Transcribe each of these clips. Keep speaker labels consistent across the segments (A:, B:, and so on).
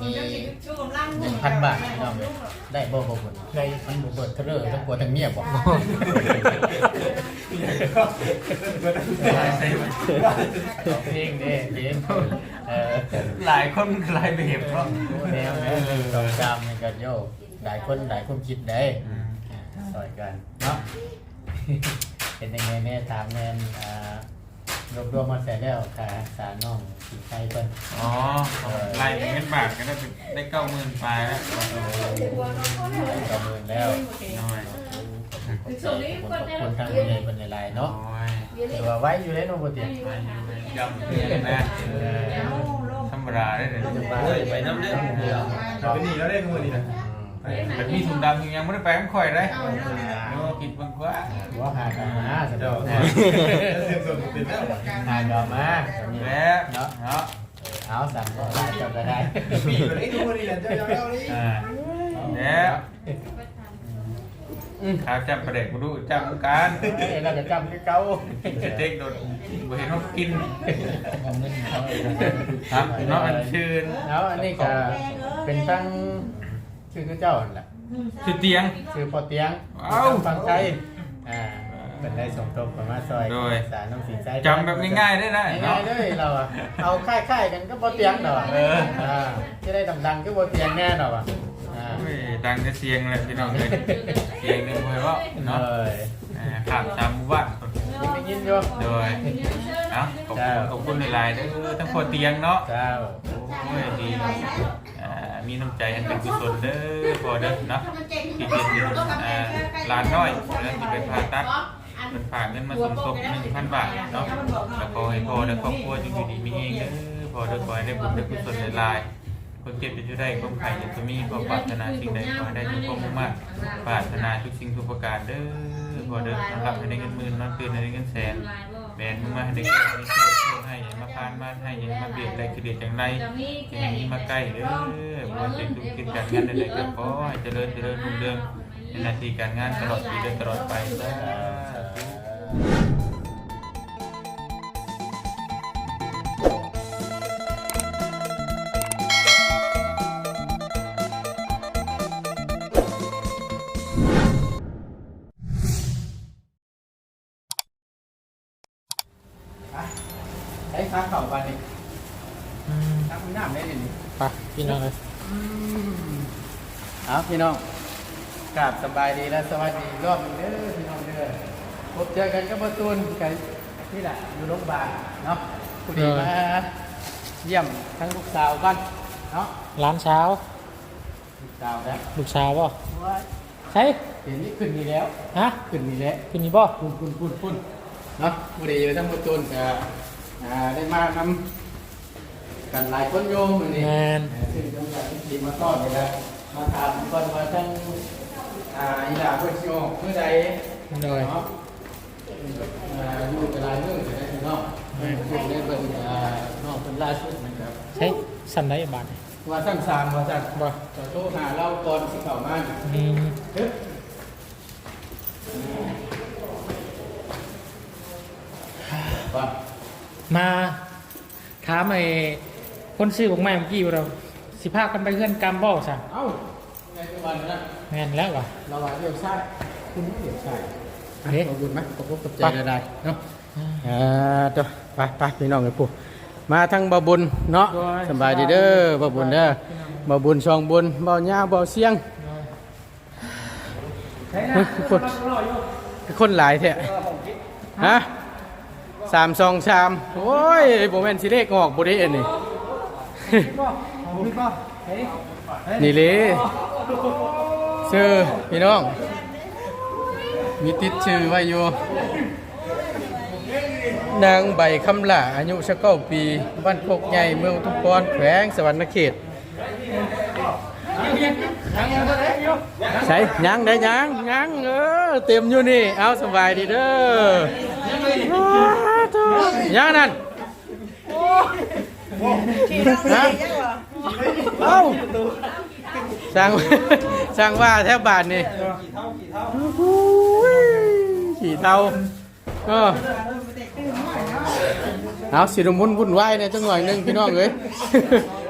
A: มีหนึ่ง
B: 1,000บาทพี่น้องเอ้ยได้บ่บ่บุญ
C: ใน
B: มันบ่เบิดเทเลอร์ทั้งกลัวทั้งเมียบ่เพลงเด้เพลงเออ
D: หลายคนหลายแบบเนาะ
B: แนวแนวสองจามนี่ก็โยกหลายคนหลายคนคิดได้ซอยกันเนาะเป็นยังไงแม่ถามแม่นอ่า รวบรวมมาเสร็จแล้วค่ะสารน้องสีไข่เพิ่น
D: อ๋อไล่เงินบาทก็ได้ได้เก้าหมื่นปลายแล้ว
B: ประเมินแล้ว
D: น้อย
B: ขอบคุณทางผู้ใหญ่เป็นหลายๆ
D: โอ้
B: เนาะ
D: ย
B: ถือว่าไว้อยู่เลยเนาะบ่เตียง
D: ยำเพียนนะ
B: เออ
D: ธรรมดาได้เลย
C: โอ้ยไปน้ำเด้อ
B: ครับ
C: ไปนี่แล้วได้ทุกวันนี้นะ
D: แต่มีถุงดำยังไม่ได้ไปมันข่อยได้โอ้กินเบิ่งกว่า
B: หัวหากันมาสะดอก
C: เดี๋
B: นะ
C: ยวเสียงส่วนเป็นแล้ว
B: หาดอกมาตอนนี้
D: แล้วเนาะเนาะ
B: เอาสั่งก็ได้จบก็ได้
C: ปีกว่านี้ทุกวันนี้แหละเจ้าเจ้านี่
D: อ่าแล้วขาจับประเด็กกูดูจับการ
B: เอ้ยเราจะจำคือเก่า
D: สเต็กโดนบ่เห็นเขากินครับเนาะอันชื่น
B: แล้วอันนี้ก็เป็นทั้ง ชื่อคือเจ้านั่นแหละ
D: ชื่อเตียง
B: ชื่อพอเตียง
D: เอ้า
B: ฟังไทยอ่าเป็นได้สมทบประมาณซอย
D: โดย
B: สารน้องสีใจ
D: จำแบบง่ายๆได้นะ
B: ง่า
D: เนาะ
B: ยๆเลยเราอะเอาค่ายๆกันก็พอเตียงเนาะ
D: เออ
B: อ่าจะได้ดังๆก็พอเตียงแน่เนาะอะอ่า
D: โอ้ยดังจะเสียงเลยพี่น้องเลยเสียงเนี่ยบ่ให้เว่า
B: เอ
D: เนาะ
B: อ
D: อ่าข้ามตามหมู่บ้าน
B: ยังได้ยินอยู่
D: โดยเนาะขอบคุณขอบคุณหลายๆเด้อทั้งพอเตียงเนาะ
B: เจ้า
D: โอ้ยดีอ่า มีน้ำใจให้เป็นกุศลเด้อพอเด้อเนาะที่เป็นอ่าลานน้อยเรื่องที่เป็นผ่าตัดมันฝากเงินมาสมทบ1,000บาทเนาะแล้วขอให้พอและครอบครัวจงอยู่ดีมีเองเด้อพอเด้อขอให้ได้บุญได้กุศลหลายคนเจ็บจะได้ความไข่จะมีความปรารถนาสิ่งใดขอได้ทุกความมุ่งมั่นปรารถนาทุกสิ่งทุกประการเด้อพอเด้อสำหรับให้ได้เงินหมื่นนอนตื่นให้ได้เงินแสน แมนมึงมาให้ได้แก่ให้โชคโชคให้อย่ามาพานมาให้อย่ามาเบียดอะไรคือเดียดจังไรอย่างนี้มาใกล้เด้อบ่ว่าเป็นดุกินการงานอะไรก็ขอให้เจริญเจริญรุ่งเรืองในหน้าที่การงานตลอดปีเดือนตลอดไปสาธุ
B: ค้าเข่าบ้านนี่ค้าคุณน้ำได้เลยนี่
C: ไปพี่น้องเลย
B: เอาพี่น้องกราบสบายดีและสวัสดีอีกรอบหนึงเด้อพี่น้องเด้อพบเจอกันกับประตูนกันนี่แหละอยู่โรงพยาบาลเนาะผู้ดีมาเยี่ยมทั้งลูกสาวกันเนาะ
C: ร้านเช้า
B: ลูกสาวแล้ว
C: ลูกชาวป่ะ
B: ว่า
C: ใช่
B: เห็นนี่ขึ้นนี่แล้ว
C: ฮะ
B: ขึ้นนี่แล้ว
C: คืนนี้ป่ะ
B: พุ่นพุ่นพุ่นพุ่นเนาะผู้ดีอยู่ทั้งประตูนก็ อ่าได้มานำกันหลายคนโยมมื้อนี้
C: แมน
B: ซึ่งจังหวัดที่ดีมาต้อนนี่แหละมาถามก่อนว่าทั้งอ่าอีหลาเพิ่นสิออกเมื่อใด
C: โดย
B: เนาะอ่าอยู่กับหลายมื้อจะได้พี่น้องเพิ่นเพิ่นได้เพิ่นอ่าน้องเพิ่นล่าสุดนะครับ
C: ใช่สันได้บาท
B: ว่าทั้งสามว่าจัด
C: บ่
B: จะโทรหาเราก่อนสิเข้ามา
C: อืม
B: เฮ้ยว่า
C: มาถามไอ้คนซื้อของใหม่เมื่อกี้เรา สิพากันไปเพื่อนกรรมบ่สั่ง
B: เอ้าไงทุกวันนะ
C: แมนแล้ววะ
B: เราว่าเดี๋ยวใช่คุณไม่เดี๋ยวใช่
C: เฮ้ย
B: ขอบคุณไหมขอบคุณกับใจได้ๆเนาะอ่าเดี๋ยวไปไปพี่น้องกันปู่มาทั้งบ่บุญเนาะสบายดีเด้อบ่บุญเด้อบ่บุญช่องบุญบ่ยาบ่เสียง
C: ใช่นะ
B: เฮ้ยทุกคนคนหลายแท้ฮะ สามสองสามโอ้ยบ่แม่นสิเลขออกบ่ได้อันนี้
C: เฮ้ย
B: นี่เลยชื่อพี่น้อง มีติดชื่อไว้อยู่นางใบคำหล่าอายุสักเก้าปีบ้านโคกใหญ่เมืองทุมพรแขวงสวรรณเขตใช่ยังได้ยังยังเออเต็มอยู่นี่ เอาสบายดีเด้อ ยังนั่นฮะเอ้าสร้างสร้างว่าแทบบาทนี่ขี่เทาก็เอาสิรมุนวุ่นวายในจังหวะหนึ่งพี่น้องเอ้ย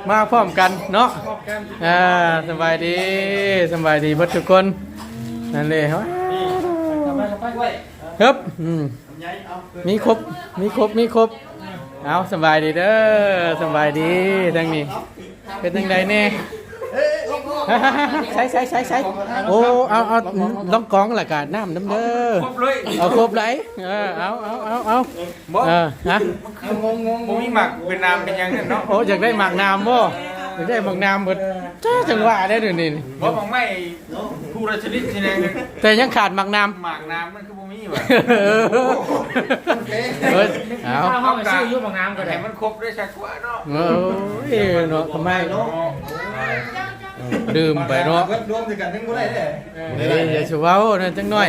B: มาพร้อมกันเนาะอ่าสบายดีสบายดีเบิดทุกคนนั่นเลยครับครับอื มมีครบ มีครบ มีครบ เอาสบายดีเด้อสบายดีทั้งนี้ เป็นทังใดแน่ใช้ใช้ใช้ใช้โอ้เอาเอาต้องกองละกันน้ำน้ำเด้อ
D: ครบเลย
B: เอาครบเลยเออเอาเอาเอาเอา
D: บ่
B: เออฮะ
D: งงงงมีหมักเป็นน้ำเป็นยังเนาะ
B: โอ้อยากได้หมากน้ำบ่ อยากได้หมากน้ำเบิดจ้าจังหวะได้เดี๋ยวนี้
D: บ่ของไม่ผู้ราชนิดที่ไหน
B: แต่ยังขาดหมากน้
D: หมากน้ำมันคือบ่มีว่ะำ
B: เออเออเอา
D: ข้าวไปซื้อยุบของน้ำก็ได้มันครบด้วยชักว่าเนาะ
B: โอ้ยเนาะทำไมดื่มไปเนาะ
E: รวมถึงกันทั้งหมดเลยเด้
B: เฮ้ยอย่าชูเว้านั่นจังหน่อย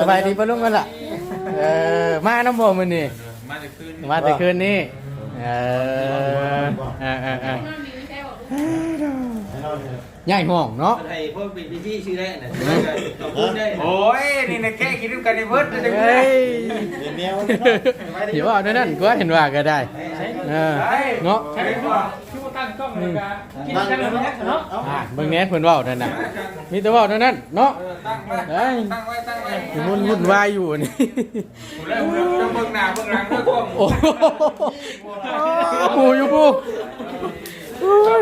B: สบายดีปะลุงกันล่ะ เออ มาน้ำบ่มื้อนี้
D: มาจากคืน
B: มาแต่คืนนี้ เออเออเออเออใหญ่ห้องเนาะ
E: ไอ้พวกเป็นพี่ชื่อได้น่ะต่อพูดได้
D: โอ้ยนี่นะแค่คิดกันในเพิร์ดจะ
B: เฮ้ย
E: เนแนว
B: เดี๋ยวเอาด้วยนั่นก็เห็นว่าก็ได้เนาะ เนาะ
D: ใช่ป่ะ
B: อะเบิ่งแหน่เพิ่นเว้านั่นน่ะมีแต่เว้าเท่านั้นเนาะ
D: ตั้งไว้ตั้งไว้ตั้งไว้
B: วุ่นวุ่นวายอยู่นี่
D: ผมแล้วผมแล้วเบิ่งหน้าเบิ่งหลังเบิ่งกล้อง
B: โอ้โหปูอยู่ผู้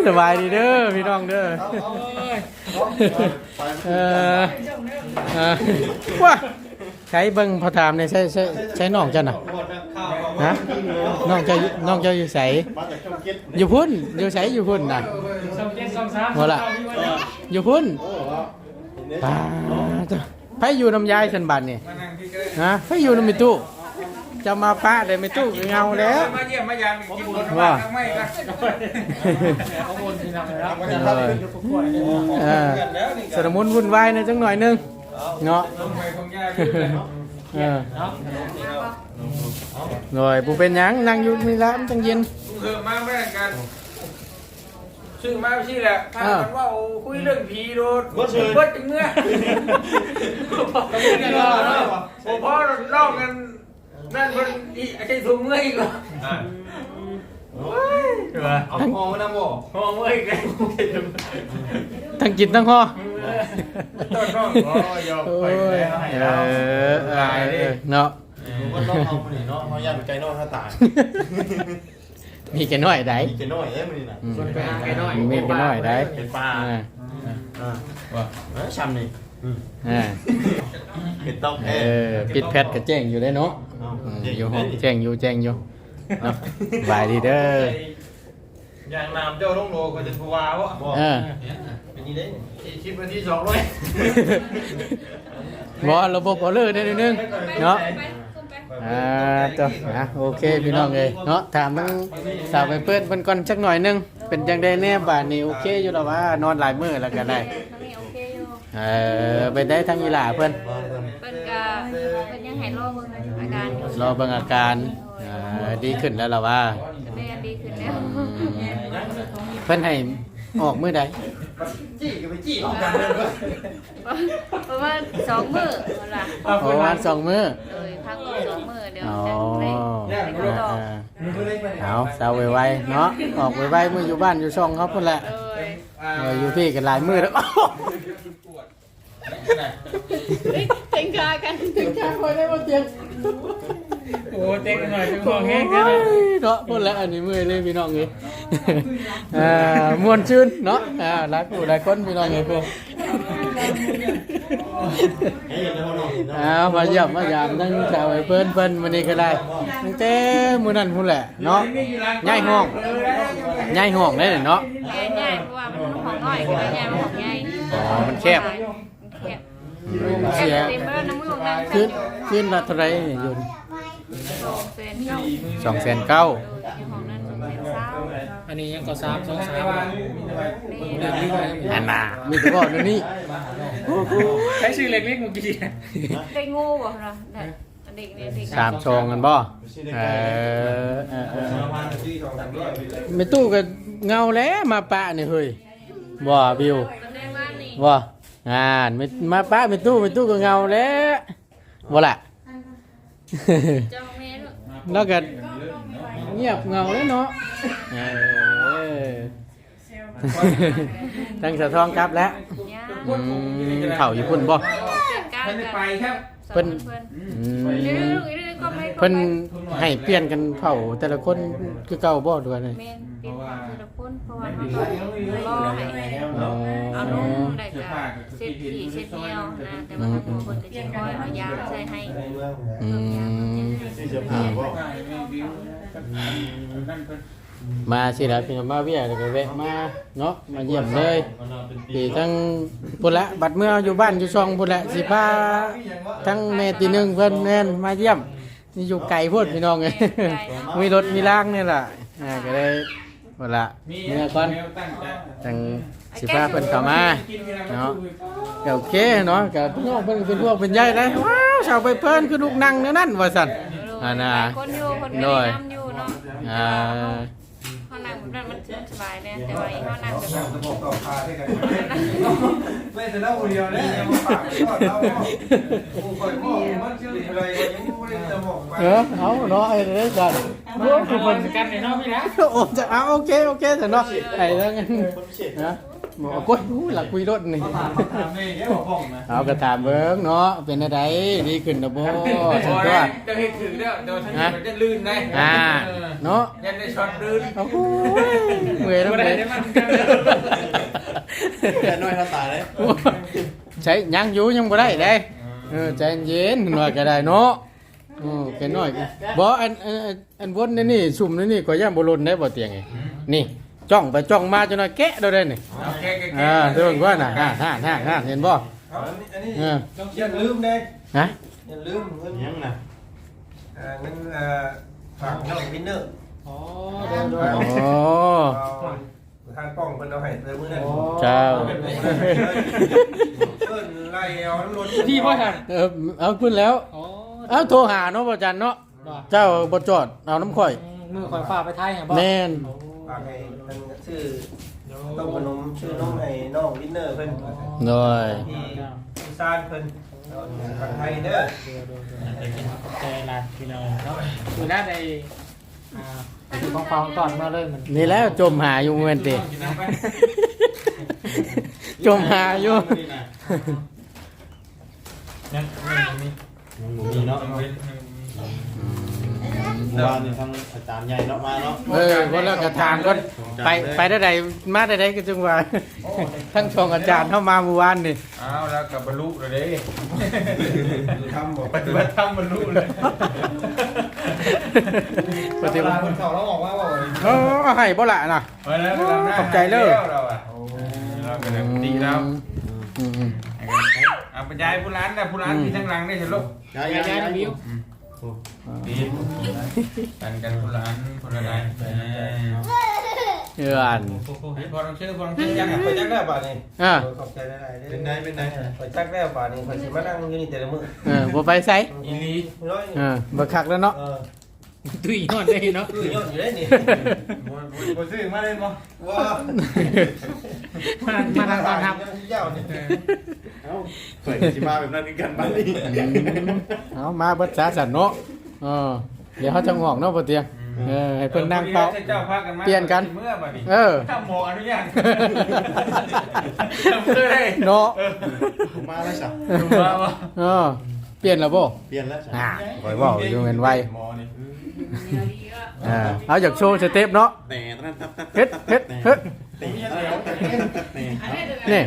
B: สบายดีเด้อพี่น้องเด้อเออว้า ใช้เบิ่งพอถามเนี่ยใช้ใช้ใช้น้องจันน่ะฮะน้องเจะน้องเจะอยู่ไสอยู่พุ่นอยู่ไสอยู่พุ่นน่ะบ่ล่ะอยู่พุ่นป้าจ้ะไผอยู่น้ำยายฉันบัดนี่
D: มานั่งที่ก็ได้
B: ฮะไผอยู่น้ำมิตู้จะมาป้าได้ไม่ตู้ก็เงาแล้ว
D: มาเยี่ยมมายามกินบนบ้านไม่กัน
B: เออสรมุนวุ่นวายหนะจังหน่อยหนึง เนาะ
D: ลงไปคงยากขึ้น
B: เออหน่อยผู้เป็นหยังนั่งอยู่นี่ละมันจังเย็น
D: เออมาแม่กันชื่อมาชื่อแหละถ้ามันว่าคุยเรื่องผีโดนเบิดจังเมื่อโอ้พ่อนอกกันนั่นมันอีไอ้ถุงเมื่ออีกเหรอ
E: เอาหอมน้ำบ่
D: พอเมื่ออีกแล้ว
B: ทั้งกินทั้งห่อ
D: ต้นน้องอ๋อยอม
B: โอ้
D: ไป
B: ย
D: แล้วให้
B: เอ
D: เรา
B: อเออเออเนาะ
E: ก็ต้องเอาคนนี้เนาะเขาย่านไก่น้อยถ้าตาย
B: มีแค่น้อยได้
E: มีไก่น้อยเอ้ยมันนี่น่ะ
B: อืมมีแค่น้อยได้
E: เป็นปลา
B: อ่า
E: อ่าว่าเอ้ยช้ำนี่
B: อ่า
E: เห็ดต้อง
B: เออปิดแพทก็แจ้งอยู่ได้เนาะอืมอยู่ห้องแจ้งอยู่แจ้งอยู่ เนาะบายดีเด้อ
E: อย่างน้ำเจ้าลงโลก็จะทัวร์วะบ่
B: เออ
E: เป็นนี่เด้คลิปวันที่สองร้อย
B: บอระบบออเลอร์ได้นิดนึงเนาะ อ่าจ้ะนะโอเคพี่น้องเลยเนาะถามทั้งสาวไปเพื่อนเพิ่นก่อนสักหน่อยหนึง เป็นจังได้แน่บาดนี้โอเคอยู่แล้วว่านอนหลายมื้อแล้วก็ได้
A: นี่โอเคอยู่
B: เออไปได้ทั้งยีหลาเพิ่น
A: เพิ่นก็เพิ่นยังให้รอเบิ่งอาการอยู่
B: รอเบิ่งอาการ อ่าดีขึ้นแล้วล่ะว่า
A: ก็ได้ดีขึ้นแล้ว
B: อืมเพิ่นให้ออกมื้อใด
E: จี้กับไปจี้ออกกันเลยด้วย
A: เพราะว่าสองมื้อนั่นล่ะ
B: โอ้วันสองมื้อ
A: เลยพักก่อนสองมื้อเดี๋ยว
B: อ๋อ
A: จะไปไปต่อ
B: อ่าเอาเศร้าไวๆเนาะออกไวๆมื้ออยู่บ้านอยู่ช่องเขาพุ่นแหละ
A: เลย
B: เอออยู่พี่กันหลายมื้อแล้ว
A: เต็งคากัน
B: โอ้เต็งหน่อยจังหวะแห้งกันเนาะพูดแล้วอันนี้มือเลยพี่น้องเอ้ยอ่ามวนชื่นเนาะอ่าหลายผู้หลายคนพี่น้องเอ้ยพวก
E: เฮ้ยเดี๋ยวเขาหน่อย
B: อ่ามาเยี่ยมมายามทั้งชาวไอ้เพิ่นเพิ่นวันนี้ก็ได้ตั้งแต่มื้อนั้นพุ่นแหละเนาะย้ายห้องย้ายห้องได้เลยเนาะ
A: แย่ใหญ่เพราะว่ามันของน้อยก็ได้ใหญ่มันของใหญ่
B: อ๋อมันแคบ
A: แคบ
B: เสีย
A: บเต็มไปแล้วน้ำมือของนาง
B: ขึ้นขึ้นละเท่าไหร่อยู่
A: สองเซนเก้า
B: 209,000
A: อยู่ของนั้นสองเซนเศร้า
B: อันนี้ยังก็3 2 3
A: นี่
B: อันน่ะมีแต่บอกเดี๋ยวนี้
C: ใช้ชื่อเล็กๆเมื่อกี้
A: ได้งูบ่เนาะได้เด็กเนี่ยเด็ก
B: สามชองกันบ่เออเออเออไม่ตู้ก็เงาแล้วมาปะนี่เฮ้ยบ่บิว
A: แสดงว่านี่
B: บ่ อ่านไม่มาปะไม่ตู้ไม่ตู้ก็เงาแล้วบ่ล่ะ
A: เจ้าแม่ลูก
B: แล้วก็เงียบเงาแล้วเนาะเออทั้งสะท้องครับแล้ว
A: ย่า
B: อืมเข่าอยู่พุ่นบ่
A: เกิดการ
D: ท่านได้
A: กัน
D: ไปครับ
A: สอนเพิ่น
B: อืม
A: เรื่อยๆเรื่อยๆก็ไม่ก็
B: เพิ่น
A: ไม่
B: ให้เปลี่ยนกันเผาแต่ละคนคือเก่าบ่ด้วยนี่
A: แม่น เป็นความทีละคนเพราะว่าเขาต้องรอให้เอานุ่มได้ก็เช็ดขี้เช็ดเหนียวนะแต่ว่าถ้าตัวคนก็จะคอยเอายาใส่ให้
B: อืม
F: เสื้อผ้าบ่
B: มาสิล่ะพี่น้องมาเวียแล้วก็แวะมาเนาะมาเยี่ยมเลยที่ทั้งพุ่นละบัดเมื่ออยู่บ้านอยู่ช่องพุ่นละสิพาทั้งแม่ตีหนึงเพิ่นแม่นมาเยี่ยมนี่อยู่ไกลโพุ่นพี่น้องเอ้ย มีรถมีล่างนี่ล่ะอ่าก็ได้ พุ่นละเมื่อก่อนจังสิพาเพิ่นเข้ามาเนาะก็โอเคเนาะก็พี่น้องเพิ่นก็เป็นพวกเป็นใหญ่เลยว้าวชาวไปเพิ่นคือลูกนั่งแนวนั้นว่าซั่นอ่าน่ะ
A: คนอยู่คนไม่
B: โด
A: ได้
B: ย
A: น้ำอยู่เนาะ
B: อ่า
A: เขานั่งแบบนั้นมันสบายเนี่ยแต่ว่าอีเขานั่งแบบ
E: จะบอกต่อพาได้กันไม่แต่ละคนเดียวเนี่ยยังมาฝากก่อนเราผู้คอยมองมันชื่ออะไรยังไม่ได้จะบอกไป
B: เออเอาเนาะไอ้เด้อกัน
C: โอ้คือคนสกันในน้องพี่นะ
B: โอ้จะเอาโอเคโอเคแต่เนาะไอ้เรื่องนั้น
F: คนพิเศษ
B: นะบอกกดหูหลักคุยรถนี่
E: ถามแม่แกบอกพ่องนะ
B: เอากระถามเบิ่งเนาะเป็นอะไรดีขึ้นนะบ่
D: โอ้
B: สุด
D: ย
B: ยอด
D: จะเห็นถึงแล้วเดี๋ยวท่านมันจะลื่นได้
B: อ่าเนาะ
D: ยันได้ช็อตลื่น
B: โอ้โหเมื่อยแล้ว
C: บ่
B: เมื่
C: ได้
B: อย
C: ได้มันกันเลย
F: แค่น้อยเท่าตายเลย
B: ใช้ยังอยู่ยังบ่ได้เด้เออใจเย็นหน่อยก็ได้เนาะโอ้แค่น้อยบ่อันอันอันอันวนนี่นี่ซุ่มนี่นี่ก็ย่ามบ่หล่นได้บ่เตียงไงนี่ จ้องไปจ้องมาจนว่าแกะเราได้นี่
D: โอเคโอเค
B: อ่าเรื่องว่าน่ะฮ่าฮ่าฮ่าฮ่าเห็นบ่
E: อันนี้อันนี้
B: เออ
E: อย่าลืมเลย
B: ฮะ
E: อย่าลืมเงิน
F: ยังนะ
E: เงินฝากน้องวินเนอร์
C: อ๋อ
B: โอ้
E: ทางกล้องเพิ่นเอาให้เติมมื้อนั้น
B: เจ้า
E: เพิ่นไล่เอาน้ำรถ
C: พี่พ่อทัน
B: เออเอาขึ้นแล้ว
C: อ๋อ
B: เอาโทรหาเนาะบ่จันเนาะเจ้าบ่จอดเอาน้ำข่อย
C: มือคอยฝากไปไทยอะบ่
B: แม่น
E: ฝากให้เพิ่น ชื่อต้มขนมชื่อน้องให้น้องวินเนอร์เพิ่น
B: โดย
E: ที่ที่ซานเพิ่นทางไทยเด้อ
C: ใจลาพี่น้องเนาะคือน่าในอ่าคือของฟังตอนมาเลยมัน
B: นี่แล้วจมหาอยู่เหมือนติจมหาอยู่
D: ยังมี
F: ยังบ่มีเนาะ เมื่อวานนี่ทั้งอาจารย์ใหญ่เนาะมาเนาะ
B: เออคนละกระถามก่อนไปไปได้ใดมาได้ใดก็จังว่าทั้งชองอาจารย์เข้ามาเมื่อวานนี่
D: เอาวแล้วกับบรรลุเลยเด้
E: ทำบอก
D: ปฏิบัติธรรมบรรลุเลย
B: ปฏิบัติ
E: คนเขาแล้วบอกว่าว่า
B: เออเอาให้บ่ละน่ะ
D: ไปแล้วไปแล้วหน้า
B: ขอบใจเด้อ
D: เราเราก็เลยดีแล้ว
B: อืมอืม
D: เอาไปย้ายผู้ร้านนะผู้ร้านที่ทั้งหลังได้เห็นลูก
F: ย้าย
C: ยาย
F: ย้าย
C: ปีนกั
D: นกันคนละอันผู้ร้ายเออ
B: เอือน
D: พอลองชื่อพอลองชื่อยัง
E: ไงไปจักแล้วป่านนี้
B: อ่า
E: ขอบใจได้
F: เป็นไงเป็นไง
E: ไปจักแล้วป่านนี้ไปสิมานั่งอยู่นี่แต่ละมื้อ
B: เออบ่ไปไส
D: อีลี
E: ร้อย
B: เออบ่คักแล้วเนาะ
E: เออ
C: ตุ้ยนอนได้เนาะ
E: คือยอดอยู่ได้นี่
D: บ่ซื้อมาเล่นบ่
E: ว้า
C: มามาทางตอนท
E: ยาวนี่
F: เอ้าเคยสิมาแบบนั้นคือกันบ้านนี้
B: เอามาเบิดสาสันเนาะเออเดี๋ยวเขาจะงอกเนาะบ่เตียงเออให้เพิ่นนั่งเป่า
D: เจ้าพากันมา
B: เปลี่ยนกัน
D: เมื่อบัดนี้
B: เออ
D: ถ้าหมออนุญาตเพื่อได้
B: เนาะ
F: ผมมาแล้วสัก
D: ดูมาบ่
B: เออเปลี่ยนแล้วบ่
F: เปลี่ยนแล้วสัก
B: อ่าคอยเว้าอยู่เงินไว
D: หมอนี่
B: อ่าเอาจากโชว์สเต็ปเนาะ
F: แต่ตัดตัดตัด
B: เฮ็ดเฮ็ดเฮ็ด
F: แต่ตัดตัดตัดแต่
B: นี่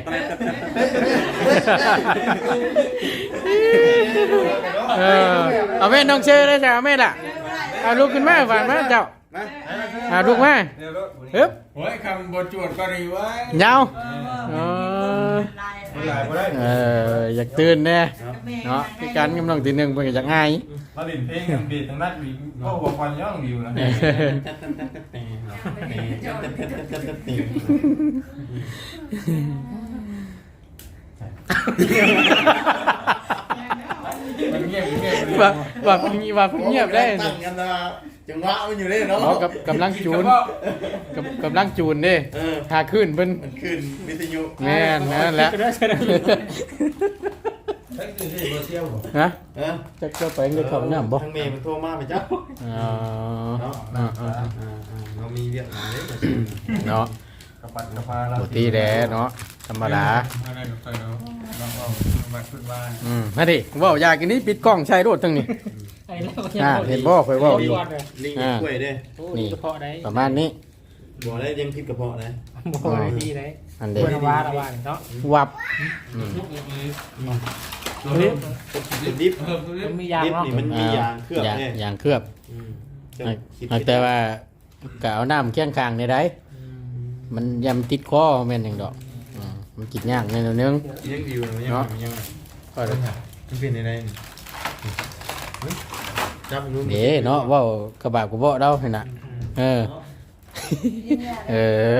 B: เออเอาแม่น้องเชอเลยจ้ะเอาแม่ล่ะเอาลูกขึ้นมาฝากมาเจ้า
F: มา
B: เอาลูกมา
E: เดี๋ยวรถ
B: ฮึบ
D: โอ้ยคำบทจวดก็ดีไว้
B: ยาวเออ
E: หลายบ่ได้
B: เอออยากตื่นแน่เนาะพี่กันกำลังตีหนึ่งเพิ่นก็อยากอาย
E: มาดินเพลงกันบีดทั้งนั้นมีก็บ่ฟันย่องอยู่นะ
F: ตัดตัดตัดตัดแต่ตัดตัดตัดตัดตัดแต่
D: มันเงียบเงียบเลย
B: ว่าว่าเพิ่งว่าเพิ่งเงียบได้
F: ตั้งกันนะจังหวะมันอยู่ได้เนาะ
B: เนาะกับกำลังจูนกับกำลังจูนเด้
F: เออ
B: หาขึ้นเพิ่น
F: ขึ้นวิทยุ
B: แม่นนั่นแหละ
E: ใช้คือที่บ่เที่ยว
B: ฮะ
F: เออ
B: จะก็ไปเงินเขาน้ำบ่
F: ทางเมย์มันโทรมาไปจ้ะ
B: อ๋อ
F: เนาะ
B: อ่าอ่า
F: อ่าอ่าเรามีเวียดนามเลย
B: เนาะ
E: ปัดกระพาเรา
B: ปกติแหล้วเนาะธรรมดา
D: อะไรหนูใส่เนาะลองเอาบัตรขึ้นบ้าน
B: อืมมาดิว่าอยากกินนี่ปิดกล้องใช้รถทั้งนี้อ่าเห็นบ่ค่อยเว้าอยู่
F: ลิงกล้วยเด้
C: โอ้ยกระเพาะได้
B: ประมาณนี้
F: บอกได้ยังพิษกระเพาะนะ
C: บ่ได้ดีได้
B: อัน
C: ก
B: เด็
C: ล้
B: ก
C: วยน้ำว้าละว่าเนาะ
B: วับอืม
C: เฮ้ย
F: ดิบ
C: มันมียาง
F: ดิบ
C: เนาะ
F: นี่มันมียางเคลือบ
B: ยาง
F: เนี่ย
B: ยางเคลือบ
F: อืมจะ
B: อะ
F: คิด
B: อะแต่ว่าก็เอาน้ำเคียงคางในได้มันยำติดคอแม่นหยังดอกอืมมันกินยากในนึง
F: ยังดีอยู่นะยัง
B: เนาะ
F: ยัง
B: ก็เลย
F: มันเป็นอะไรนี่เฮ้ยจับนู้น
B: เด้เนาะเว้ากระบะกูบ่เดาให้น่ะเออ เอ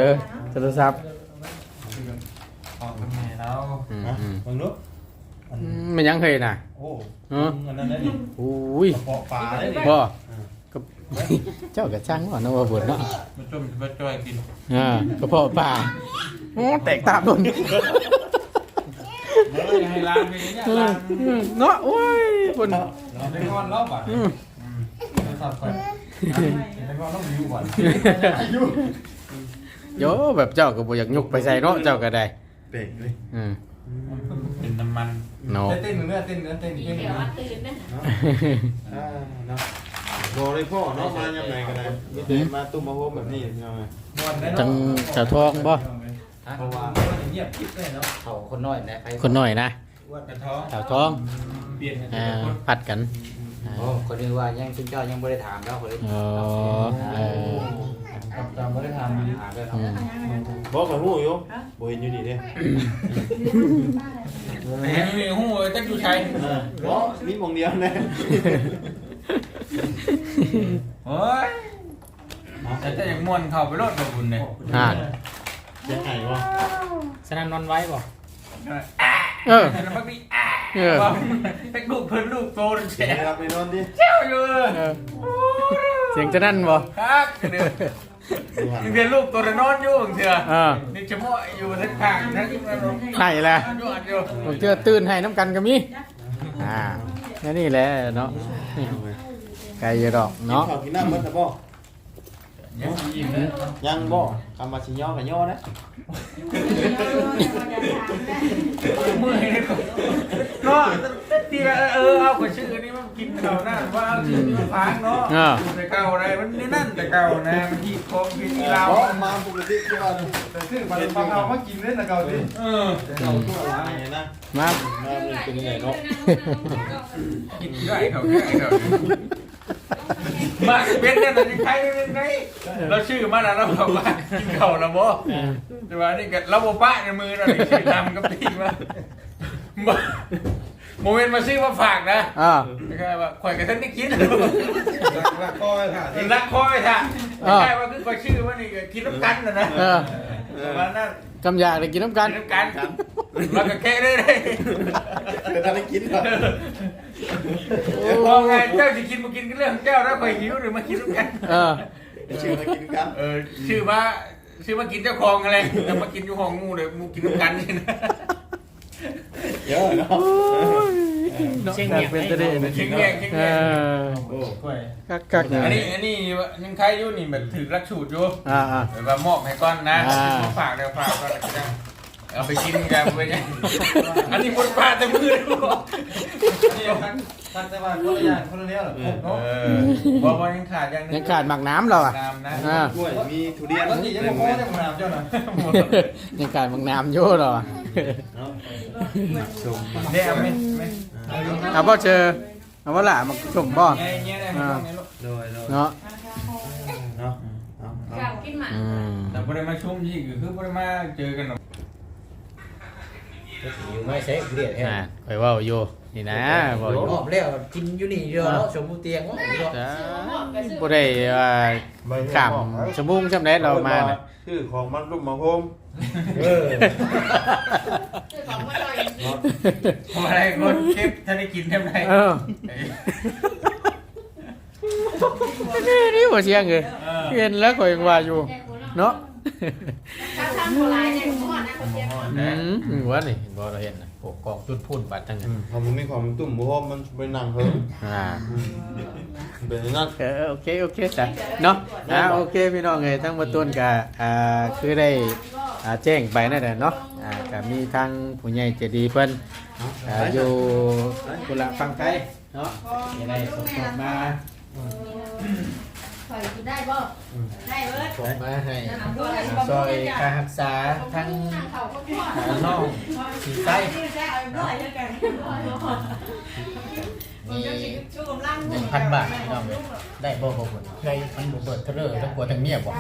B: อโทรศัพท์
E: ออกทำไมแล้ว
B: อืม
F: ฮะ
B: อืม
F: ลองดู
B: อืมมันยังเคยน่ะ
E: โอ้
B: เออ
E: อันนั้นได้ดิ
B: อุ้ย
E: กระเพาะปลาได้ดิ
B: บ่ก็เจ้าก็ช่างว่าเนาะว่าบุญเนาะ
D: มาจมมาจ้อยกิน
B: อ่ากระเพาะปลาโอ้แตกตามโดน
D: ให้ร้านไปเนี่ย
B: อื
D: ร้ามน
B: อืมเนาะโอ้ยบุญ
E: เราได้ก้อนแล้วบ่ะ
B: อืม
E: เราสับไป ได้ก้อนต้องอยู่ก่อน
B: โยแบบเจ้าก็บ่อยากยุกไปใส่เนาะเจ้าก็ได้
F: เป่งเลย
B: อืม
D: เป็นน้ำมัน
B: เนาะ
E: เต้นเนื้อเต้นเนื้อเต้น
A: มี
E: เต้น
A: เดี๋ยวว่าตื่นนะ
F: อ่าเนาะบอกเลยพ่อเนาะมายังไงก็ได้มีแต่มาตุ้มมาโฮมแบบนี้ยังไง
B: จังเจ้าทองบ่
E: เพราะว่าเงียบกิ๊บเลยเนาะ
G: เขาคนน้อยนะใคร
B: คนน้อยนะ
D: กระท้อง
B: เจ้าทอง
D: เปลี่ยนกัน
B: อ่าผัดกันอ่า
G: โอ้คนนี้ว่ายังคุณเจ้ายังไม่ได้ถามแล้วคนนี้
B: อ๋อเออ
E: จำไม่ได้ทำดี
G: ถามด้วย
B: อืม
F: บอกกับหูอยู่บ่เห็นอยู่นี่เด้
D: แหมมีหูจักอยู่ใช้
F: เออบอกมีหมองเดียวนะ
D: โอ้ยแต่จะอยากม่วนเข้าไปรถกับคุณเนี่ย
B: อ่า
F: จะไห้วะ
C: สนามนอนไว้บ่
B: เออ
D: แต่ละพักนี้อะ
B: เออ
D: ให้ลูกเพิ่นลูกโตนแฉ
F: ไปรับไปนอนดิ
D: เจ้าอยู่
B: เออเสียงจะนั่นบ่
D: ครับเดือ
F: ดูหัน
D: ยังเรียนลูกตัวน้อยอยู่เถื่อ
B: อ่า
D: นี่จะมั่วอยู่ทั้งข้างทั้งนั้น
B: ไห้แหละ
D: อยู่อันอยู่
B: ผมเจอตื่นให้น้ำกันก็มีอ่านี่นี่แหละเนาะไกลอยู่ดอก
F: เนาะ
B: เนาะ
F: กินน้ำเบิดนะบ่
D: ยังยิ้มเลย
F: ยังบ่คำมาชิย่อกับย่อนะ
D: มือให้ได้ก่อนเนาะทีละเออเอาขอชื่อนี้มัน กินเขาหน้าว่าเอาชื่อนี้มาพังเนาะ
B: อ่า
D: แต่เก่าอะไรมันนี่นั่นแต่เก่านะมันที่คงที่ที่เรา
F: เรามาปกติที่ว่า
E: แต่ซึ่งมันฟังเอามากินเล่นตะเกาดิ
D: เออ
F: เราตัวอะไรนะ
B: มา
F: มาเป็นยังไงเนาะ
D: กินได้เขาได้เขามาเป็นเนี่ยแต่ยังใครเป็นไงเราชื่อมาแล้วเราบอกว่ากินเขาแล้วบ่แต่ว่านี่ก็เราบ่ปะในมือเราชื่อนำกับตีมา โมเมนต์มาซื้อมาฝากนะ
B: อ่า
D: ไม่ใช่ว่าข่อยกับท่านได้กิน
E: รักก้อยค่ะ
D: เห็นรักคอยท่ะไม่ใช่ว่าคือข่อยชื่อว่านี่ก็กินน้ำกันนะนะ
B: เออ
D: ประมาณนั้น
B: กำยากได้กินน้ำกัน
D: กินน้ำกันแล้วก็แค่ได้เลย
F: เกิดอะไรกินเหรอ
D: พอไงเจ้าจะกินมากินกันเรื่องของเจ้าแล้วข่อยหิวหรือมากินน้ำกัน
B: เออ
F: ชื่ออะไรกินกัน
D: เออชื่อว่าชื่อว่ากินเจ้าของอะไรแต่มากินอยู่ห้องงูเลยมูกินน้ำกันนี่นะ
F: เยอะเนาะ
C: เชียงเมียง
B: เป็นจะได้นะ
D: เชียงแยงเชียง
B: เอ
D: แยง
B: อ
F: โอ้
E: ก้อย
B: กักกัก
D: อันนี้อันนี้ยังใครอยู่นี่แบบถือรักชูดอยู่
B: อ่าอ่า
D: แบบว่ามอบให้ก้อนนะ
B: อ่า
D: ฝากเดี๋ยวฝากก้อนก็ได้เอาไปกินกันไปเนี่ยอันนี้บนปลาแต่มือเลยบอก
E: นี่ทันทันแต่ว่าคนละอย่างคนละเนี้ยหรอ
D: เอ
E: เนาะ
D: อบอกว่ายังขาดอย่างหนึง
B: ยังขาดหมักน้ำเราอะ
D: น้ำนะ
B: อ่า
F: กล้วยมีทุเรียน
E: แล้วนี่ยังไม่พอจะมาเจ้าหน่อย
B: ยังขาดหมักน้ำอยู่เหรอ
F: เนาะชม
D: เนี่ยเอาไหมไหม
B: เอาบ่เจอเอาว่าละมาชมบ่
D: เงี้ยเงี้ยได้ไหมตรงนี้ลูก
F: โดยโดย
B: เนาะ
F: เนาะเอาเอา
A: กลับกินหมา
B: อืม
D: แต่พอได้มาชุ่มยี่ก็คือพอได้มาเจอกันหรอก
G: อยู่ไม่ใช่เรียกแค่
B: อ่าไปเว่าอยู่นี่นะเว่าอยู่
G: รอบแล้วกินอยู่นี่เดียวเนาะชมพูเตียงว่าอยู่
B: จ้าบ่ได้ว่าขามชะมุงชำไดเรามาน่ะ
F: ชื่อของมันรุ่มมาโฮม
G: เออ
A: ของมาลอย
D: ทำอะไรคนคลิปถ้าได้กินทำไหร่
B: เออนี่นี่บ่เสียงเลยเห็นแล้วก็ยังว่าอยู่ เนาะ
A: ถ้าทำโบราณเนี่ยผมว่านะคนเดียว
B: อืมว่านี่เห็นบ่เราเห็นน่ะโอ้กองจุดพุ่นบัดทั้งนั้น
F: พอมันมีความตุ่มโฮมมันเป็นหนังเพิ่ม
B: อ่า
F: เป็นนั่น
B: เออโอเคโอเคจ้ะเนาะอ่าโอเคพี่น้องเอ้ยทั้งหมดต้นก็อ่าคือได้อ่าแจ้งไปนั่นแหละเนาะอ่าก็มีทางผู้ใหญ่ใจดีเพิ่นอ่าอยู่กุละฟังไทยเนาะยังได้ส่งส่งมา
A: ข่อยกินได้บ่ได้เบิด
B: ส่งมาให้ซอยการรักษาทั้งอ่าน้องสีไส้มีหนึ่งพันบาทน้องได้บ่บ่บ่ได้มันบ่เบิดเทะเลอทั้งผัวทั้งเมียบ่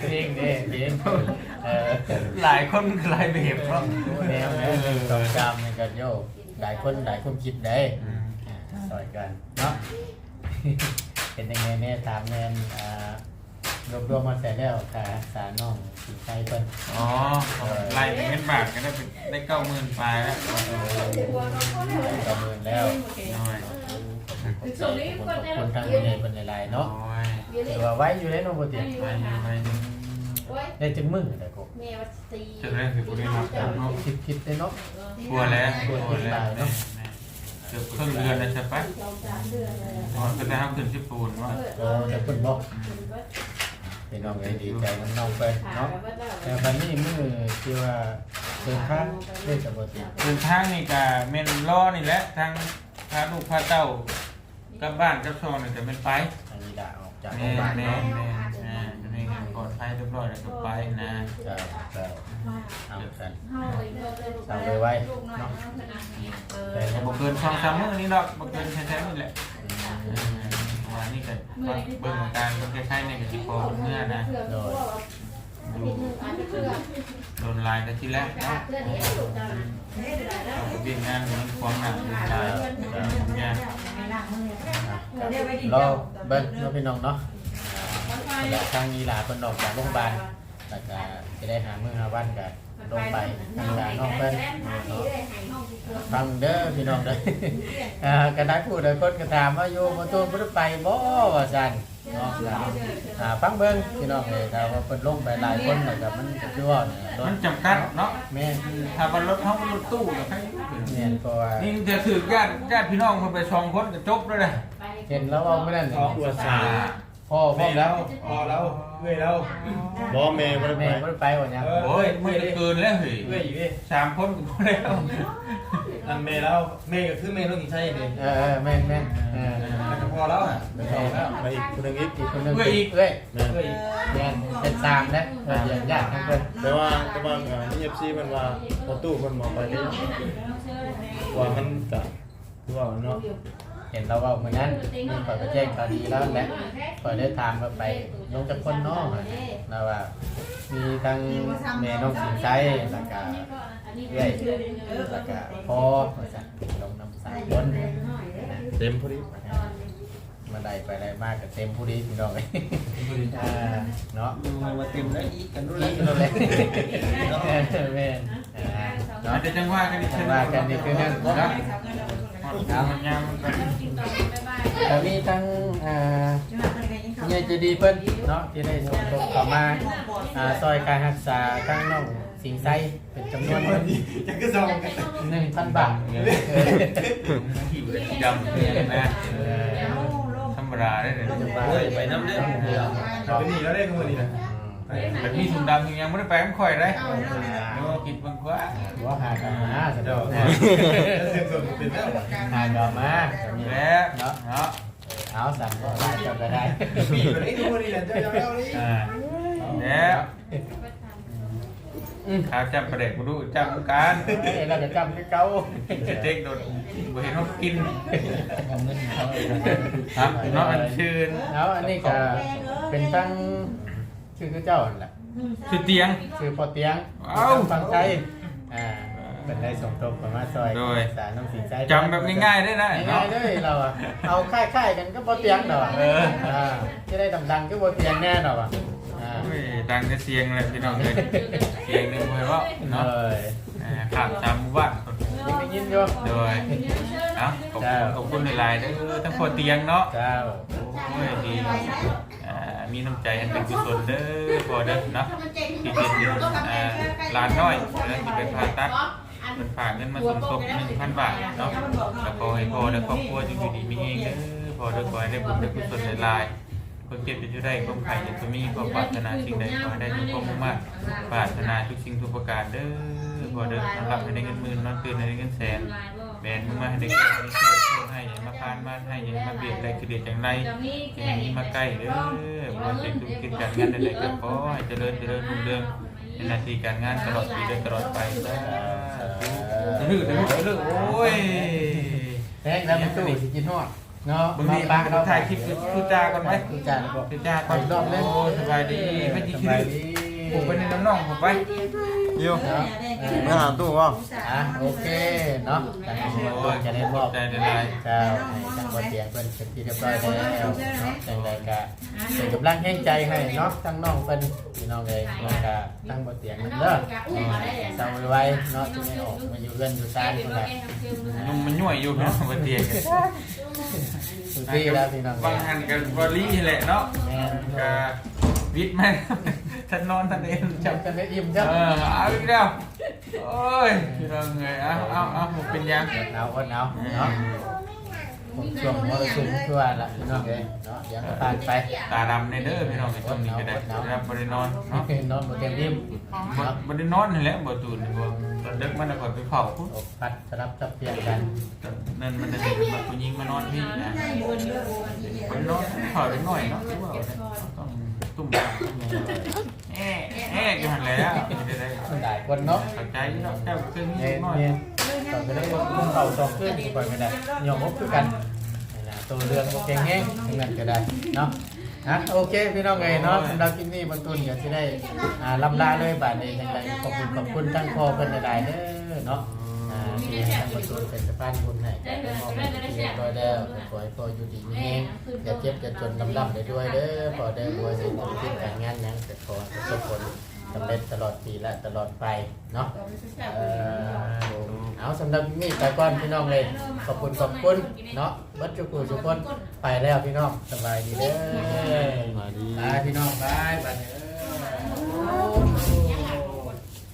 B: เพลงเด้เพลง
D: หลายคนหลายแบบเนาะ
B: แนวแนวหนึ่งสองสามนี่ก็โยก หลายคนหลายคนคิดได้สอยกันเนาะเป็นยังไงแน่ถามแน่นอ่ารวบรวมมาเสร็จแล้วค่ะสารน้องสีไทยเพิ่น
D: อ๋อไล่เป็นเงินบาทก็ได้เป็นได้เก้าหมื่นปลายแล้ว
B: ประเมินแล้ว
D: น้อย
B: ขอบคุณทางผู้ใหญ่เป็นหลายๆ
D: โอ้
B: เนาะ
D: ย
B: ถือว่าไว้อยู่ในโนโบเตีย
D: ไปไป
B: ได้จึงมึงแต่ก็
A: แม่ว่าตี
D: จะได้คือผู้ได้รับเนาะ
B: คิดคิดได้เนาะ
D: กลัวแล้วกลัวแล้วเกือบครึ่งเดือนแล้วใช่ปะก่อนก็ได้ห้ามขึ้นที่ปูนว่า
B: โอ้แต่เพิ่นบอกพี่น้องเลยดีใจมันน้องเพิ่นเนาะแต่บันนี้มือที่ว่าเดินทางด้วยสมบูรณ์
D: เดินทางนี่กะเมนล้อนี่แหละทางพาลูกพาเต้ากับบ้านกับช่องนี่ก็เป็นไป
B: อันนี้ด่าออกจาก
D: แม่
B: บ้าน
D: แม่
B: เนาะ
D: แม่ อ่าจะได้ปลอดภัยเรียบร้อยแล้วก็ไปนะ
B: จะจะเอากัน
A: เฮาไปเบิ่งเลยลูก
B: เอาไปไว้เนาะ
A: เอ
D: แต่
A: อ
D: ก็บ่เกินสองสามมื้อนี่ดอกบ่เกินแท้ๆนี่แหละอ่าว่านี่ก็เบิ่งอาการก็คล้ายๆในกับสิพอเมื่อนะ
B: โดย
D: ดูโดนลายกันที่แรกเนาะ
A: เพื่อนนี้ลูกจ้านะ
D: เราก็เปลี่ยนงานมันความหนักงานงาน
B: รอเบิ้งน้องพี่น้องเนาะ แล้วทางอีหลาเพิ่นออกจากโรงพยาบาลแล้วก็จะได้หามื้อหาวันกันลงไปทางหลานน้องเพิ่นฟังเด้อพี่น้องเด้ออ่าก็ได้พูดได้คนก็ถามว่าอยู่บ่ตูนบ่ได้ไปบ่ว่าซั่นเนาะอ่าฟังเบิ่งพี่น้องเอ้ยถ้าว่าเพิ่นลงไปหลายคนแล้วก็มันก็คือว่าเนี่ยร
D: มั
B: ถ
D: นจำกัดเนาะ
B: แม่น
D: ถ้าเป็นรถท้องรถตู้ก็ใคร
B: แม่นเพราะว่า
D: นี่จะถือญาติญาติพี่น้องคนไปสองคนก็จบแล้วเลย
B: เห็นแล้วว่าไม่ได้
F: สองตัวสาม
B: พ่อพ่อแล้ว
E: พอแล้วเว้ยแล้ว
F: บ่แม่บ่ได้ไป
B: แม่ไม่ได้ไปวันยัง
D: โอ้ยมันจะเกินแล้วเฮ้ย
E: เว้ยอยู่เว้ย
D: สามคนก็พอแล้ว
E: อันเมย์แล้วเมย์ก็คือเมย์ต้องกินใช่เลย
B: เออเออแม่นแม่นเออ
E: มันก็พอแล้วอะ
B: เป็นแม่แล้ว
F: ไปอีกคนหนึงอีก
B: อีกคนหนึงเอ้ยเอ้ย
F: แม่
E: เว้ย
B: แม่นเป็นสามนะเออญาติทั้งเพิ่น
F: แต่ว่าแต่ว่าอ่านี่ FC เพิ่นว่าประตูเพิ่นบ่ไปได้ว่ามันก็คือว่าเนาะ
B: เห็นเราว่าเหมือนนั้นมันปล่อยไปแจ้งข่าวดีแล้วแหละปล่อยได้ถามว่าไปลงจากคนน้องอะนะว่า มีทั้งแม่น้องสินใจแล้วก็เอ้ยแล้วก็พ่อว่าซั่นลงน้ำสามคนนะ
F: เต็มพอดี
B: มาได้ไปได้มากกับเต็มผู้ดีพี่น้องเลยอ่าเนาะ
E: ดูมาเต็มแล้วอีกกันด้วย
B: นี่เราเลยแม่นอ่า
D: อา
B: เนาะ
D: จจะจังว่ากันอีก
B: ว่ากันนี่คือนั่นเนาะ
D: เอางามกัน
B: แต่มีทั้งอ่าเมียจะดีเพิ่นเนาะที่ได้ส่งตกเข้ามาอ่าซอยการรักษาทั้งน้องสิงไซเป็นจำนวนเงิน
E: จะก็ซองกัน
B: หนึ่งพันบาท
D: ที่ดำเนี่ยนะธรรมดาได้เลย
E: ไปน้ำเล่นไปนี่แล้วได้ขโมยนี่นะ
D: แต่มีถุงดำยังไม่ได้ไปมันค่อยได้เดี๋ยวกินบางกว่า
B: ว่าหากันมาสะดวก
E: เสียงส่งเป็นแล้ว
B: หากันมา
D: แล้วเนาะเนาะ
B: เอาสั่งก็ได้จำก็ได้
E: ปีแบบนี้ขโมยนี่แหละเจ้าเจ้านี่
D: อ่าแล้วข้าวจำประเด็กมาดูจำการ
B: เอ้ยเราจะจำคือเก่า
D: จะเจ๊กโดนบ่เห็นเขากิน
B: เอาเงินเขา
D: ครับเนาะอันชื่น
B: แล้วอันนี้ก็เป็นตั้ง ชื่อคือเจ้านั่นแหละ
D: ชื่อเตียง
B: ชื่อพอเตียง
D: เอ้า
B: ฟังใจอ่าเป็นได้ส่งตรงประมาณซอย
D: โดย
B: สารน้องสินใจ
D: จำแบบง่ายๆได้นะ
B: ง่า
D: เนาะ
B: ยๆเลยเราอะเอาค่ายๆกันก็พอเตียงเนาะ
D: เออ
B: อ่าจะได้ดังๆก็พอเตียงแน่เนาะอะอ่า
D: โอ้ยดังจะเสียงเลยพี่น้องเลยเสียงหนึ่งเลยว่า
B: เอ
D: เนาะ
B: อ
D: อ่าข้ามตามหมู่บ้าน
B: ยังได้ยินอยู่
D: โดยเนาะขอบคุณขอบคุณหลายๆเด้อทั้งพอเตียงเนาะ
B: เจ้า
D: โอ้ยดีอ่า มีน้ำใจอันเป็นกุศลเด้อพอเด้อเนาะที่เป็นอ่าร้านน้อยแล้วที่เป็นผ่าตัดมันฝากเงินมาสมทบหนึ่งพันบาทเนาะแล้วขอให้พอและครอบครัวอยู่ดีมีเองเด้อพอเด้อขอให้ได้บุญได้กุศลหลายคนเก็บจะอยู่ได้ความไข่จะมีความปรารถนาสิ่งใดขอให้ได้ทุกความมุ่งมั่นปรารถนาทุกสิ่งทุกประการเด้อพอเด้อรับให้ได้เงินหมื่นนอนตื่นให้ได้เงินแสน แบนมึงมาให้ได้เงินให้โชคโชคให้ย่ามาพานมาให้ย่ามาเบียดอะไรคือเบียดจังไรอย่างนี้มาใกล้เด้อบ่ว่าจะธุรกิจการงานใดๆก็ขอให้เจริญเจริญรุ่งเรืองในหน้าที่การงานตลอดปีเดือนตลอดไปสาธุ
A: ดื้อดื้อดื้อโอ้ย
B: แห้งแล้วมันตู้สิกินฮอดเนาะ
A: บางทีบางเราถ่ายคลิปพูดจากั
B: กัน
A: ไหม
B: คือจ้านบอก
A: พูดจากันรอบเล่นโอ้สบายดีไม่ดีคือผมไปในน้ำน่องผมไป
F: อยู่
B: เนาะ
F: ไปหาตู้บ่
B: อะโอเคเนาะทางนี้ก็จะได้มอบ
D: ใจได้ไร
B: เจ้าให้ทางบนเตียงเป็นเป็นที่เรียบร้อยแล้วเนาะจังไดก็เป็นกำลังแห่งใจให้เนาะทั้งน้องเป็นพี่น้องเลยแล้วก็ทั้งบนเตียงนั่นเด้อเศร้าไว้เนาะที่ไม่ออกมาอยู่เรือนอยู่ซ่านคนละ
D: นุ่มมันย่วยอยู่เนาะบนเตียง
B: สุดที่แล้วพี่น้อง
A: บางอันกันบอลลี่แหละเนาะ
B: แม่น
A: ก็วิทย์แม่ท่านนอนท่านเอง
B: จำกันได้อิ่ม
A: เอ
B: จ้ะ
A: อเอาอีกแล้ว โอ้ยพี่น้องเอ้ยเอาเอาเอาผมเป็นยัง
B: เอาคนเอาเนาะผมช่วงมรสุมทั่วละพี่น้องเลยเนาะยังผ่านไป
D: ตาดำในเด้อพี่น้องในช่วงนี้ก็ได้ครับบรินอนเนาะ
B: นอนบนเตียงอิ่ม
D: บ่บรินอนนี่แหละบ่ตื่นบ่ตอนดึกมันน่ะก่อนไปเผาพุ่น
B: อกพัดสลับจับเปลี่ยนกัน
D: นั่นมันจะเป็นแบบผู้หญิงมานอนพี่นะบรินอนเผาไปหน่อยเนาะว่าต้องตุ่มตาม แอ่แอะอยู่หันแล้วจะได้
B: มันได้คนเนาะ
D: เข้าใจเนาะเจ้าเครื่งนี้
B: เนี่ย
D: หน่อย
B: เนี่ยตอไปได้คุ้มเข่าสองขึ้นไปไม่ได้ยอมรบคือกันนี่นะตัวเรื่องโอเคแง่ทั้งนั้นก็ได้เนาะฮะโอเคพี่น้องไงเนาะสำหรับคลิปนี้บรรทุนเดี๋ยวจะได้อ่าลำลาเลยบาทนี้ยังไงขอบคุณขอบคุณทั้งพ่อเพิ่นหลายๆเด้อเนาะ ทั้งบรรทุนเป็นสะพานบุญให้ก็มอบให้ที่เรียบร้อยแล้วขอให้พออยู่ดีมีแรงอย่าเจ็บอย่าจนลำลำได้ด้วยเด้อพอได้รวยในธุรกิจการงานหยังแต่ขอให้ประสบผลสำเร็จตลอดปีและตลอดไปเนาะเอ่อเอาสำหรับนี่ไปก่อนพี่น้องเลยขอบคุณขอบคุณเนาะบัดจุกุทุกคนไปแล้วพี่น้องสบายดีเด้อ
F: มาดี
B: บายพี่น้องบายบายเด้อ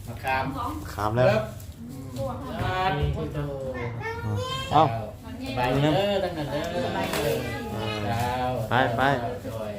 B: มาขาม
F: ขามแล้ว เอ้า
B: สบายดีเด้อตั้งแต่เด้อ
F: ไปไป
B: โดย